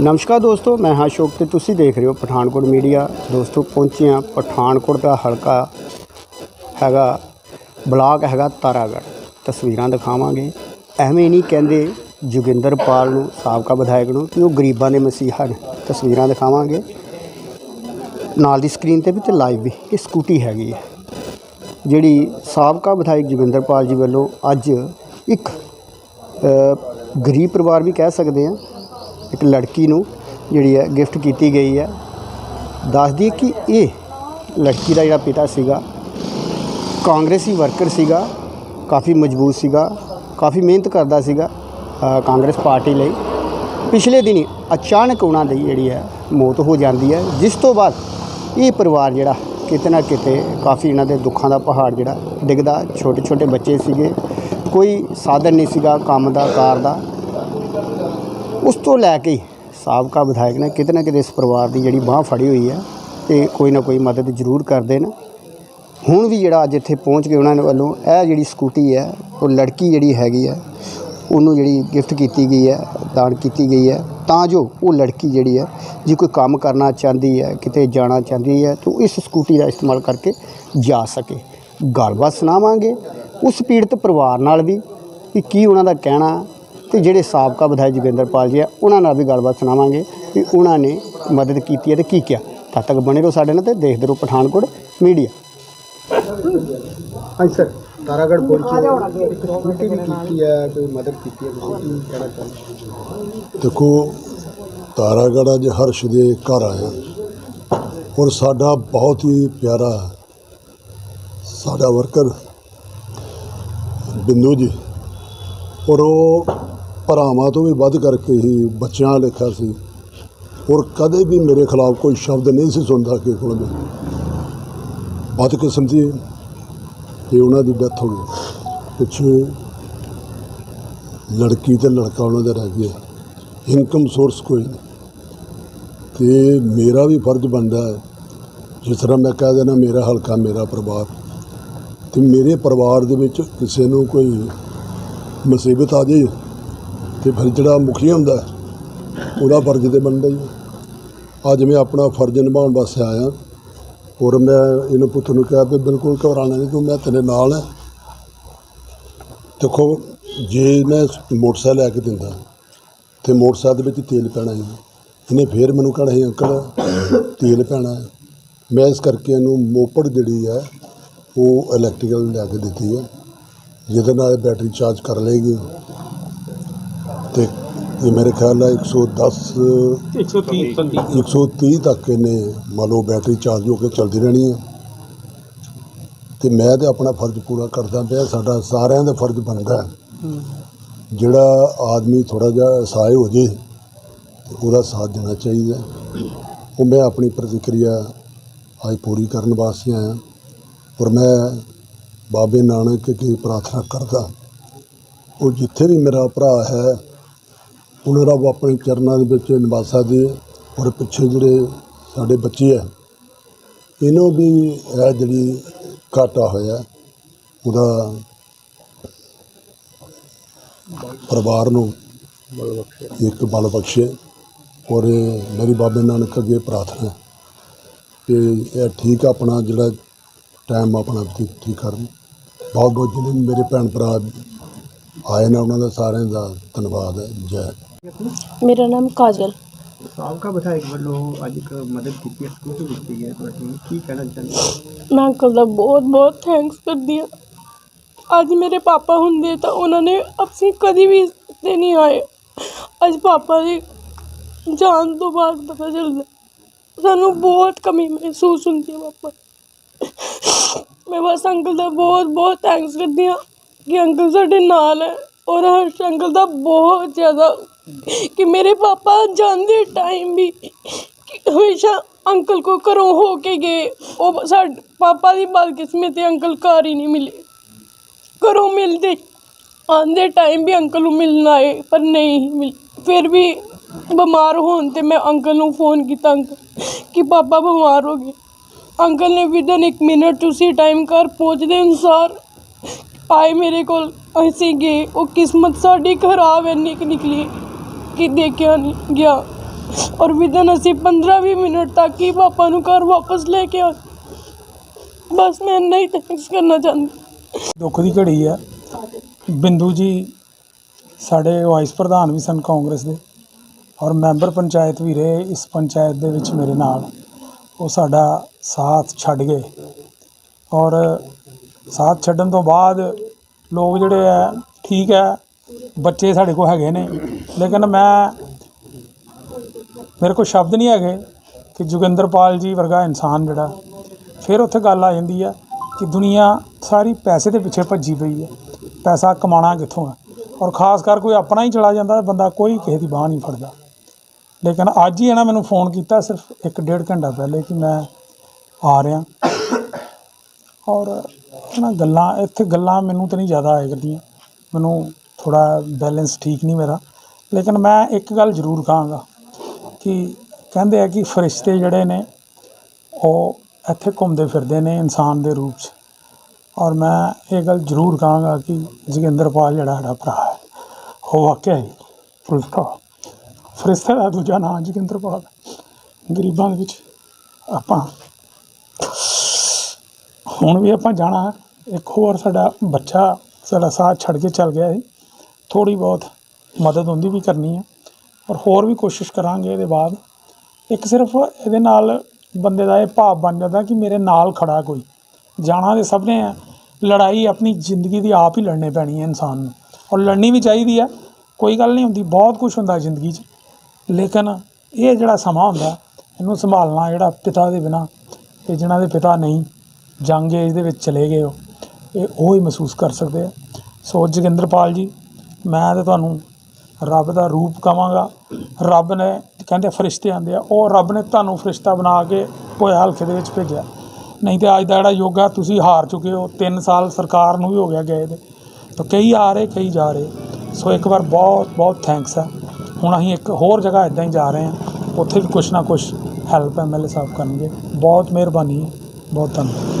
ਨਮਸਕਾਰ ਦੋਸਤੋ, ਮੈਂ ਹਾਂ ਅਸ਼ੋਕ ਤੇ ਤੁਸੀਂ ਦੇਖ ਰਹੇ ਹੋ ਪਠਾਨਕੋਟ ਮੀਡੀਆ। ਦੋਸਤੋ, ਪਹੁੰਚੇ ਹਾਂ ਪਠਾਨਕੋਟ ਦਾ ਹਲਕਾ ਹੈਗਾ, ਬਲਾਕ ਹੈਗਾ ਤਾਰਾਗੜ੍ਹ। ਤਸਵੀਰਾਂ ਦਿਖਾਵਾਂਗੇ। ਐਵੇਂ ਨਹੀਂ ਕਹਿੰਦੇ ਜੋਗਿੰਦਰਪਾਲ ਨੂੰ, ਸਾਬਕਾ ਵਿਧਾਇਕ ਨੂੰ, ਕਿ ਉਹ ਗਰੀਬਾਂ ਦੇ ਮਸੀਹਾ ਨੇ। ਤਸਵੀਰਾਂ ਦਿਖਾਵਾਂਗੇ। ਨਾਲ ਦੀ ਸਕਰੀਨ ਤੇ ਵੀ ਤੇ ਲਾਈਵ ਵੀ, ਇਹ ਸਕੂਟੀ ਹੈਗੀ ਹੈ। ਜਿਹੜੀ ਸਾਬਕਾ ਵਿਧਾਇਕ ਜੋਗਿੰਦਰਪਾਲ ਜੀ ਵੱਲੋਂ ਅੱਜ ਇੱਕ ਗਰੀਬ ਪਰਿਵਾਰ ਵੀ ਕਹਿ ਸਕਦੇ ਹਾਂ ਇੱਕ ਲੜਕੀ ਨੂੰ ਜਿਹੜੀ ਹੈ ਗਿਫਟ ਕੀਤੀ ਗਈ ਹੈ। ਦੱਸਦੀ ਕਿ ਇਹ ਲੜਕੀ ਦਾ ਜਿਹੜਾ ਪਿਤਾ ਸੀਗਾ, ਕਾਂਗਰਸੀ ਵਰਕਰ ਸੀਗਾ, ਕਾਫੀ ਮਜ਼ਬੂਤ ਸੀਗਾ, ਕਾਫੀ ਮਿਹਨਤ ਕਰਦਾ ਸੀਗਾ ਕਾਂਗਰਸ ਪਾਰਟੀ ਲਈ। ਪਿਛਲੇ ਦਿਨੀ ਅਚਾਨਕ ਉਹਨਾਂ ਦੀ ਜਿਹੜੀ ਹੈ ਮੌਤ ਹੋ ਜਾਂਦੀ ਹੈ, ਜਿਸ ਤੋਂ ਬਾਅਦ ਇਹ ਪਰਿਵਾਰ ਜਿਹੜਾ ਕਿਤੇ ਨਾ ਕਿਤੇ ਕਾਫੀ ਇਹਨਾਂ ਦੇ ਦੁੱਖਾਂ ਦਾ ਪਹਾੜ ਜਿਹੜਾ ਡਿੱਗਦਾ ਛੋਟੇ ਛੋਟੇ ਬੱਚੇ ਸੀਗੇ, ਕੋਈ ਸਾਧਨ ਨਹੀਂ ਸੀਗਾ ਕੰਮ ਦਾ, ਕਾਰ ਦਾ। ਉਸ ਤੋਂ ਲੈ ਕੇ ਸਾਬਕਾ ਵਿਧਾਇਕ ਨੇ ਕਿਤੇ ਨਾ ਕਿਤੇ ਇਸ ਪਰਿਵਾਰ ਦੀ ਜਿਹੜੀ ਬਾਹ ਫੜੀ ਹੋਈ ਹੈ ਤੇ ਕੋਈ ਨਾ ਕੋਈ ਮਦਦ ਜ਼ਰੂਰ ਕਰਦੇ ਨੇ ਹੁਣ ਵੀ ਜਿਹੜਾ ਅੱਜ ਇੱਥੇ ਪਹੁੰਚ ਕੇ ਉਹਨਾਂ ਨੇ ਵੱਲੋਂ ਇਹ ਜਿਹੜੀ ਸਕੂਟੀ ਹੈ ਉਹ ਲੜਕੀ ਜਿਹੜੀ ਹੈਗੀ ਹੈ ਉਹਨੂੰ ਜਿਹੜੀ ਗਿਫਟ ਕੀਤੀ ਗਈ ਹੈ ਦਾਨ ਕੀਤੀ ਗਈ ਹੈ ਤਾਂ ਜੋ ਉਹ ਲੜਕੀ ਜਿਹੜੀ ਹੈ ਜੇ ਕੋਈ ਕੰਮ ਕਰਨਾ ਚਾਹੁੰਦੀ ਹੈ ਕਿਤੇ ਜਾਣਾ ਚਾਹੁੰਦੀ ਹੈ ਤਾਂ ਇਸ ਸਕੂਟੀ ਦਾ ਇਸਤੇਮਾਲ ਕਰਕੇ ਜਾ ਸਕੇ। ਗੱਲਬਾਤ ਸੁਣਾਵਾਂਗੇ। ਉਸ ਪੀੜਤ ਪਰਿਵਾਰ ਨਾਲ ਵੀ ਕਿ ਕੀ ਉਹਨਾਂ ਦਾ ਕਹਿਣਾ ਤੇ ਜਿਹੜੇ ਸਾਬਕਾ ਵਿਧਾਇਕ ਜੋਗਿੰਦਰਪਾਲ ਜੀ ਆ ਉਹਨਾਂ ਨਾਲ ਵੀ ਗੱਲਬਾਤ ਸੁਣਾਵਾਂਗੇ ਕਿ ਉਹਨਾਂ ਨੇ ਮਦਦ ਕੀਤੀ ਹੈ ਤੇ ਕੀ ਕਿਹਾ। ਤਦ ਤੱਕ ਬਣੇ ਰਹੋ ਸਾਡੇ ਨਾਲ ਤੇ ਦੇਖਦੇ ਰਹੋ ਪਠਾਨਕੋਟ ਮੀਡੀਆ। ਹਾਂਜੀ ਸਰ ਤਾਰਾਗੜ ਪਹੁੰਚੇ ਸਕੂਟੀ ਵੀ ਕੀਤੀ ਹੈ ਕੋਈ ਮਦਦ ਕੀਤੀ ਹੈ ਤੁਸੀਂ? ਕੀ ਕਹਿਣਾ ਚਾਹੁੰਦੇ ਦੇਖੋ ਤਾਰਾਗੜ੍ਹ ਅੱਜ ਹਰਸ਼ ਦੇ ਘਰ ਆਇਆ। ਔਰ ਸਾਡਾ ਬਹੁਤ ਹੀ ਪਿਆਰਾ ਸਾਡਾ ਵਰਕਰ ਬਿੰਦੂ ਜੀ। ਔਰ ਉਹ ਭਰਾਵਾਂ ਤੋਂ ਵੀ ਵੱਧ ਕਰਕੇ ਹੀ ਬੱਚਿਆਂ ਲਿਖਿਆ ਸੀ। ਔਰ ਕਦੇ ਵੀ ਮੇਰੇ ਖਿਲਾਫ ਕੋਈ ਸ਼ਬਦ ਨਹੀਂ ਸੀ ਸੁਣਦਾ ਕਿ ਕੋਲ ਮੈਂ। ਬਦਕਿਸਮਤੀ ਕਿ ਉਹਨਾਂ ਦੀ ਡੈਥ ਹੋ ਗਈ। ਪਿੱਛੇ ਲੜਕੀ ਤੇ ਲੜਕਾ ਉਹਨਾਂ ਦਾ ਰਹਿ ਗਿਆ। ਇਨਕਮ ਸੋਰਸ ਕੋਈ ਨਹੀਂ। ਤੇ ਮੇਰਾ ਵੀ ਫਰਜ਼ ਬਣਦਾ ਹੈ, ਜਿਸ ਤਰ੍ਹਾਂ ਮੈਂ ਕਹਿ ਦੇਣਾ ਮੇਰਾ ਹਲਕਾ, ਮੇਰਾ ਪਰਿਵਾਰ। ਤੇ ਮੇਰੇ ਪਰਿਵਾਰ ਦੇ ਵਿੱਚ ਕਿਸੇ ਨੂੰ ਕੋਈ ਮੁਸੀਬਤ ਆ ਜੇ ਤੇ ਫਿਰ ਜਿਹੜਾ ਮੁਖੀ ਹੁੰਦਾ, ਉਹਦਾ ਫਰਜ਼ ਤੇ ਬਣਦਾ ਹੀ ਅੱਜ ਮੈਂ ਆਪਣਾ ਫਰਜ਼ ਨਿਭਾਉਣ ਵਾਸਤੇ ਆਇਆ। ਔਰ ਮੈਂ ਇਹਨੂੰ ਪੁੱਤ ਨੂੰ ਕਿਹਾ ਵੀ ਬਿਲਕੁਲ ਘਬਰਾਣਾ ਨਹੀਂ, ਤੂੰ ਮੈਂ ਤੇਰੇ ਨਾਲ ਹਾਂ ਦੇਖੋ, ਜੇ ਮੈਂ ਮੋਟਰਸਾਈਕਲ ਲੈ ਕੇ ਦਿੰਦਾ, ਤੇ ਮੋਟਰਸਾਈਕਲ ਦੇ ਵਿੱਚ ਤੇਲ ਪੈਣਾ ਸੀ ਇਹਨੇ ਫੇਰ ਮੈਨੂੰ ਕਹਿਣਾ ਸੀ, ਅੰਕਲ, ਤੇਲ ਪੈਣਾ ਹੈ ਮੈਂ ਇਸ ਕਰਕੇ ਇਹਨੂੰ ਮੋਪੜ ਜਿਹੜੀ ਹੈ ਉਹ ਇਲੈਕਟ੍ਰੀਕਲ ਲੈ ਕੇ ਦਿੱਤੀ ਹੈ ਜਿਹਦੇ ਨਾਲ ਬੈਟਰੀ ਚਾਰਜ ਕਰ ਲਏਗੀ। ਤੇ ਇਹ ਮੇਰੇ ਖਿਆਲ ਨਾਲ 110 130 ਸੰਦੀ 130 ਤੱਕ ਇਹਨੇ ਮੰਨ ਲਓ ਬੈਟਰੀ ਚਾਰਜ ਹੋ ਕੇ ਚੱਲਦੀ ਰਹਿਣੀ ਹੈ। ਤੇ ਮੈਂ ਤੇ ਆਪਣਾ ਫਰਜ਼ ਪੂਰਾ ਕਰਦਾ ਪਿਆ ਸਾਡਾ ਸਾਰਿਆਂ ਦਾ ਫਰਜ਼ ਬਣਦਾ ਹੈ। ਜਿਹੜਾ ਆਦਮੀ ਥੋੜਾ ਜਿਹਾ ਅਸਹਾਏ ਹੋ ਜੇ ਤੇ ਉਹਦਾ ਸਾਥ ਦੇਣਾ ਚਾਹੀਦਾ ਹੈ। ਉਹ ਮੈਂ ਆਪਣੀ ਪ੍ਰਤੀਕਿਰਿਆ ਅੱਜ ਪੂਰੀ ਕਰਨ ਵਾਸਤੇ ਆਇਆ। ਔਰ ਮੈਂ ਬਾਬੇ ਨਾਨਕ ਕੀ ਪ੍ਰਾਰਥਨਾ ਕਰਦਾ ਉਹ ਜਿੱਥੇ ਵੀ ਮੇਰਾ ਭਰਾ ਹੈ ਉਹਨਾਂ ਰੱਬ ਆਪਣੇ ਚਰਨਾਂ ਦੇ ਵਿੱਚ ਨਿਵਾਸਾ ਦੇ ਔਰ ਪਿੱਛੇ ਜਿਹੜੇ ਸਾਡੇ ਬੱਚੇ ਹੈ ਇਹਨੂੰ ਵੀ ਇਹ ਜਿਹੜੀ ਘਾਟਾ ਹੋਇਆ, ਉਹਦਾ ਪਰਿਵਾਰ ਨੂੰ ਇੱਕ ਬਲ ਬਖਸ਼ੇ ਔਰ ਇਹ ਮੇਰੀ ਬਾਬੇ ਨਾਨਕ ਅੱਗੇ ਪ੍ਰਾਰਥਨਾ ਹੈ ਕਿ ਇਹ ਠੀਕ ਆਪਣਾ ਜਿਹੜਾ ਟਾਈਮ ਆਪਣਾ ਠੀਕ ਠੀਕ ਕਰਨ। ਬਹੁਤ ਬਹੁਤ ਜਿਹੜੇ ਮੇਰੇ ਭੈਣ ਭਰਾ ਆਏ ਨੇ, ਉਹਨਾਂ ਦਾ ਸਾਰਿਆਂ ਦਾ ਧੰਨਵਾਦ ਹੈ। ਜੈ ਮੇਰਾ ਨਾਮ ਕਾਜਲ। ਸਾਬਕਾ ਵਿਧਾਇਕ ਵੱਲੋਂ ਅੱਜ ਇੱਕ ਮਦਦ ਕੀਤੀ ਹੈ ਸਕੂਟੀ ਦਿੱਤੀ ਹੈ? ਤੁਹਾਡੀ ਕੀ ਕਹਿਣਾ ਚਾਹੁੰਦੇ ਮੈਂ ਅੰਕਲ ਦਾ ਬਹੁਤ ਬਹੁਤ ਥੈਂਕਸ ਕਰਦੀ ਹਾਂ। ਅੱਜ ਮੇਰੇ ਪਾਪਾ ਹੁੰਦੇ ਤਾਂ ਉਹਨਾਂ ਨੇ ਅਸੀਂ ਕਦੀ ਵੀ ਤੇ ਨਹੀਂ ਆਏ। ਅੱਜ ਪਾਪਾ ਦੀ ਜਾਣ ਤੋਂ ਬਾਅਦ ਪਤਾ ਚੱਲਦਾ ਸਾਨੂੰ ਬਹੁਤ ਕਮੀ ਮਹਿਸੂਸ ਹੁੰਦੀ ਹੈ ਪਾਪਾ ਮੈਂ ਬਸ ਅੰਕਲ ਦਾ ਬਹੁਤ ਬਹੁਤ ਥੈਂਕਸ ਕਰਦੀ ਹਾਂ ਕਿ ਅੰਕਲ ਸਾਡੇ ਨਾਲ ਹੈ। ਔਰ ਹਰਸ਼ ਅੰਕਲ ਦਾ ਬਹੁਤ ਜ਼ਿਆਦਾ ਕਿ ਮੇਰੇ ਪਾਪਾ ਜਾਂਦੇ ਟਾਈਮ ਵੀ ਹਮੇਸ਼ਾ ਅੰਕਲ ਕੋ ਘਰੋਂ ਹੋ ਕੇ ਗਏ। ਉਹ ਸਾਡੇ ਪਾਪਾ ਦੀ ਬਦਕਿਸਮਤ ਹੈ ਅੰਕਲ ਘਰ ਹੀ ਨਹੀਂ ਮਿਲੇ। ਘਰੋਂ ਮਿਲਦੇ, ਆਂਦੇ ਟਾਈਮ ਵੀ ਅੰਕਲ ਨੂੰ ਮਿਲਣ ਆਏ, ਪਰ ਨਹੀਂ ਮਿਲ ਫਿਰ ਵੀ ਬਿਮਾਰ ਹੋਣ ਤੇ ਮੈਂ ਅੰਕਲ ਨੂੰ ਫੋਨ ਕੀਤਾ ਅੰਕਲ ਕਿ ਪਾਪਾ ਬਿਮਾਰ ਹੋ ਗਏ। ਅੰਕਲ ਨੇ ਵਿਦਨ ਇੱਕ ਮਿੰਟ ਤੁਸੀਂ ਟਾਈਮ ਘਰ ਪਹੁੰਚਦੇ ਅਨੁਸਾਰ ਆਏ ਮੇਰੇ ਕੋਲ, ਅਸੀਂ ਗਏ ਉਹ ਕਿਸਮਤ ਸਾਡੀ ਖਰਾਬ ਇੰਨੀ ਕੁ ਨਿਕਲੀ, ਕਿ ਦੇਖਿਆ ਨਹੀਂ ਗਿਆ। ਔਰ ਵਿਦਨ ਅਸੀਂ 15-20 ਮਿੰਟ ਤੱਕ ਹੀ ਪਾਪਾ ਨੂੰ ਘਰ ਵਾਪਸ ਲੈ ਕੇ ਆ ਬਸ ਮੈਂ ਇੰਨਾ ਹੀ ਥੈਂਕਸ ਕਰਨਾ ਚਾਹੁੰਦੀ। ਦੁੱਖ ਦੀ ਘੜੀ ਆ। ਬਿੰਦੂ ਜੀ, ਸਾਡੇ ਵਾਈਸ ਪ੍ਰਧਾਨ ਵੀ ਸਨ ਕਾਂਗਰਸ ਦੇ, ਔਰ ਮੈਂਬਰ ਪੰਚਾਇਤ ਵੀ ਰਹੇ ਇਸ ਪੰਚਾਇਤ ਦੇ ਵਿੱਚ ਮੇਰੇ ਨਾਲ। ਉਹ ਸਾਡਾ ਸਾਥ ਛੱਡ ਗਏ। ਔਰ ਸਾਥ ਛੱਡਣ ਤੋਂ ਬਾਅਦ ਲੋਕ ਜਿਹੜੇ ਆ ਠੀਕ ਹੈ ਬੱਚੇ ਸਾਡੇ ਕੋਲ ਹੈਗੇ ਨੇ। ਲੇਕਿਨ ਮੈਂ, ਮੇਰੇ ਕੋਲ ਸ਼ਬਦ ਨਹੀਂ ਹੈਗੇ ਕਿ ਜੋਗਿੰਦਰਪਾਲ ਜੀ ਵਰਗਾ ਇਨਸਾਨ ਜਿਹੜਾ, ਫਿਰ ਉੱਥੇ ਗੱਲ ਆ ਜਾਂਦੀ ਆ ਕਿ ਦੁਨੀਆ ਸਾਰੀ ਪੈਸੇ ਦੇ ਪਿੱਛੇ ਭੱਜੀ ਪਈ ਹੈ ਪੈਸਾ ਕਮਾਉਣਾ ਕਿੱਥੋਂ ਹੈ ਔਰ ਖਾਸ ਕਰ ਕੋਈ ਆਪਣਾ ਹੀ ਚਲਾ ਜਾਂਦਾ, ਬੰਦਾ ਕੋਈ ਕਿਸੇ ਦੀ ਬਾਹ ਨਹੀਂ ਫੜਦਾ। ਲੇਕਿਨ ਅੱਜ ਹੀ ਇਹਨਾਂ ਮੈਨੂੰ ਫੋਨ ਕੀਤਾ ਸਿਰਫ ਇੱਕ ਡੇਢ ਘੰਟਾ ਪਹਿਲੇ ਕਿ ਮੈਂ ਆ ਰਿਹਾ। ਔਰ ਇਹਨਾਂ ਗੱਲਾਂ, ਇੱਥੇ ਗੱਲਾਂ ਮੈਨੂੰ ਤਾਂ ਨਹੀਂ ਜ਼ਿਆਦਾ ਆਇਆ ਕਰਦੀਆਂ। ਮੈਨੂੰ ਥੋੜਾ ਬੈਲੈਂਸ ਠੀਕ ਨਹੀਂ ਮੇਰਾ। ਲੇਕਿਨ ਮੈਂ ਇੱਕ ਗੱਲ ਜ਼ਰੂਰ ਕਹਾਂਗਾ ਕਿ ਕਹਿੰਦੇ ਆ ਕਿ ਫਰਿਸ਼ਤੇ ਜਿਹੜੇ ਨੇ, ਉਹ ਇੱਥੇ ਘੁੰਮਦੇ ਫਿਰਦੇ ਨੇ ਇਨਸਾਨ ਦੇ ਰੂਪ 'ਚ। ਔਰ ਮੈਂ ਇਹ ਗੱਲ ਜ਼ਰੂਰ ਕਹਾਂਗਾ ਕਿ ਜੋਗਿੰਦਰਪਾਲ ਜਿਹੜਾ ਸਾਡਾ ਭਰਾ ਹੈ, ਉਹ ਵਾਕਿਆ ਹੀ ਫਰਿਸ਼ਤਾ ਫਰਿਸ਼ਤੇ ਦਾ ਦੂਜਾ ਨਾਂ ਜੋਗਿੰਦਰਪਾਲ ਗਰੀਬਾਂ ਦੇ ਵਿੱਚ ਆਪਾਂ, ਹੁਣ ਵੀ ਆਪਾਂ ਜਾਣਾ ਹੈ। ਇੱਕ ਹੋਰ ਸਾਡਾ ਬੱਚਾ, ਸਾਡਾ ਸਾਥ ਛੱਡ ਕੇ ਚੱਲ ਗਿਆ ਸੀ। ਥੋੜੀ ਬਹੁਤ ਮਦਦ ਹੁੰਦੀ ਵੀ ਕਰਨੀ ਹੈ ਔਰ ਹੋਰ ਵੀ ਕੋਸ਼ਿਸ਼ ਕਰਾਂਗੇ ਇਹਦੇ ਬਾਅਦ। ਇੱਕ ਸਿਰਫ ਇਹਦੇ ਨਾਲ ਬੰਦੇ ਦਾ ਇਹ ਭਾਵ ਬਣ ਜਾਂਦਾ ਕਿ ਮੇਰੇ ਨਾਲ ਖੜਾ ਕੋਈ। ਜਾਣਾ ਦੇ ਸਭ ਨੇ ਹੈ ਲੜਾਈ ਆਪਣੀ ਜ਼ਿੰਦਗੀ ਦੀ ਆਪ ਹੀ ਲੜਨੇ ਪੈਣੀ ਹੈ ਇਨਸਾਨ ਨੂੰ। ਔਰ ਲੜਨੀ ਵੀ ਚਾਹੀਦੀ ਹੈ ਕੋਈ ਗੱਲ ਨਹੀਂ ਹੁੰਦੀ, ਬਹੁਤ ਕੁਝ ਹੁੰਦਾ ਜ਼ਿੰਦਗੀ 'ਚ। ਲੇਕਿਨ ਇਹ ਜਿਹੜਾ ਸਮਾਂ ਹੁੰਦਾ, ਇਹਨੂੰ ਸੰਭਾਲਣਾ ਜਿਹੜਾ ਪਿਤਾ ਦੇ ਬਿਨਾ ਤੇ ਜਿਨ੍ਹਾਂ ਦੇ ਪਿਤਾ ਨਹੀਂ, ਜੰਗ ਏਜ ਦੇ ਵਿੱਚ ਚਲੇ ਗਏ ਉਹ ਇਹ ਉਹ ਹੀ ਮਹਿਸੂਸ ਕਰ ਸਕਦੇ ਆ। ਸੋ ਜੋਗਿੰਦਰਪਾਲ ਜੀ, ਮੈਂ ਤੇ ਤੁਹਾਨੂੰ ਰੱਬ ਦਾ ਰੂਪ ਕਵਾਂਗਾ। ਰੱਬ ਨੇ ਕਹਿੰਦੇ ਫਰਿਸ਼ਤੇ ਆਉਂਦੇ ਆ, ਉਹ ਰੱਬ ਨੇ ਤੁਹਾਨੂੰ ਫਰਿਸ਼ਤਾ ਬਣਾ ਕੇ ਹੋਇਆ ਹਲਕੇ ਦੇ ਵਿੱਚ ਭੇਜਿਆ। ਨਹੀਂ ਤੇ ਅੱਜ ਦਾ ਜਿਹੜਾ ਯੁੱਗ ਆ, ਤੁਸੀਂ ਹਾਰ ਚੁੱਕੇ ਹੋ। 3 ਸਾਲ ਸਰਕਾਰ ਨੂੰ ਵੀ ਹੋ ਗਿਆ ਗਏ ਦੇ। ਤਾਂ ਕਈ ਆ ਰਹੇ, ਕਈ ਜਾ ਰਹੇ। ਸੋ ਇੱਕ ਵਾਰ ਬਹੁਤ ਬਹੁਤ ਥੈਂਕਸ ਆ। ਹੁਣ ਅਸੀਂ ਇੱਕ ਹੋਰ ਜਗ੍ਹਾ ਇਦਾਂ ਹੀ ਜਾ ਰਹੇ ਹਾਂ ਉੱਥੇ ਵੀ ਕੁਛ ਨਾ ਕੁਛ ਹੈਲਪ ਐਮਐਲਏ ਸਾਹਿਬ ਕਰਨਗੇ। ਬਹੁਤ ਮਿਹਰਬਾਨੀ। ਹੈ ਬਹੁਤ ਧੰਨਵਾਦ।